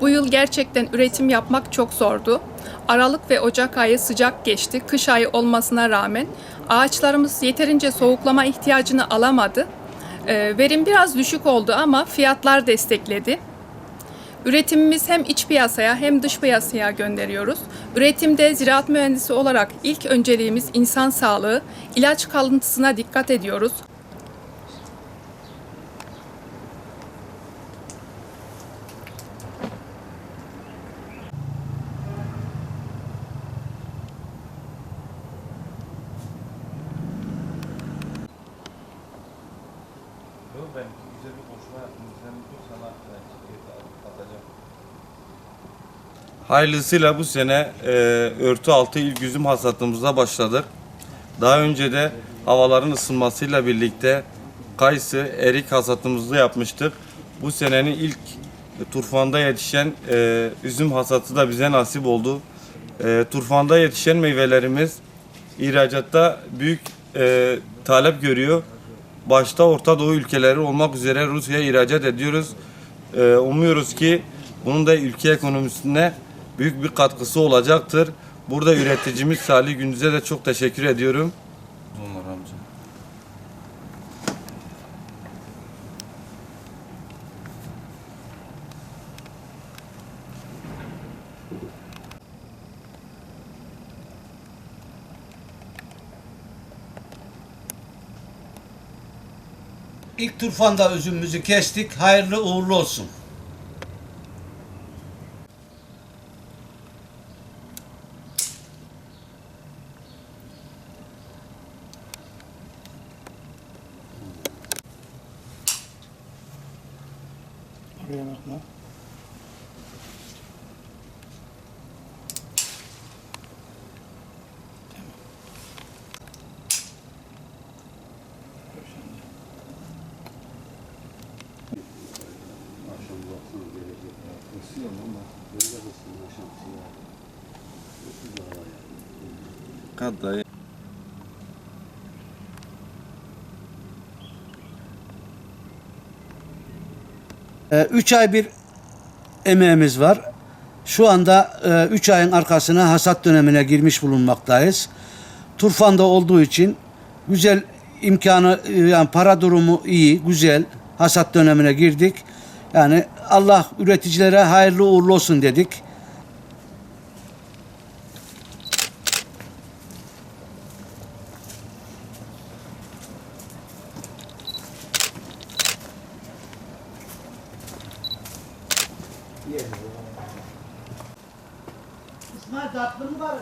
Bu yıl gerçekten üretim yapmak çok zordu. Aralık ve Ocak ayı sıcak geçti. Kış ayı olmasına rağmen ağaçlarımız yeterince soğuklama ihtiyacını alamadı. Ee, Verim biraz düşük oldu ama fiyatlar destekledi. Üretimimiz hem iç piyasaya hem dış piyasaya gönderiyoruz. Üretimde ziraat mühendisi olarak ilk önceliğimiz insan sağlığı, ilaç kalıntısına dikkat ediyoruz. Ben güzel bir konuşma yaptım. Sen dur sana e, atacağım. Hayırlısıyla bu sene e, örtü altı ilk üzüm hasatımıza başladık. Daha önce de havaların ısınmasıyla birlikte kayısı, erik hasatımızı yapmıştık. Bu senenin ilk turfanda yetişen e, üzüm hasatı da bize nasip oldu. E, turfanda yetişen meyvelerimiz ihracatta büyük e, talep görüyor. Başta Orta Doğu ülkeleri olmak üzere Rusya'ya ihracat ediyoruz. E, umuyoruz ki bunun da ülke ekonomisine büyük bir katkısı olacaktır. Burada üreticimiz Salih Gündüz'e de çok teşekkür ediyorum. Bunlar amca. İlk turfanda üzümümüzü kestik. Hayırlı uğurlu olsun. Oraya bakma. Kadayı. Ee, Üç ay bir emeğimiz var. Şu anda 3 ayın arkasına hasat dönemine girmiş bulunmaktayız. Turfanda olduğu için güzel imkanı e, yani para durumu iyi, güzel. Hasat dönemine girdik. Yani Allah üreticilere hayırlı uğurlu olsun dedik. İsmail tatlı mı var?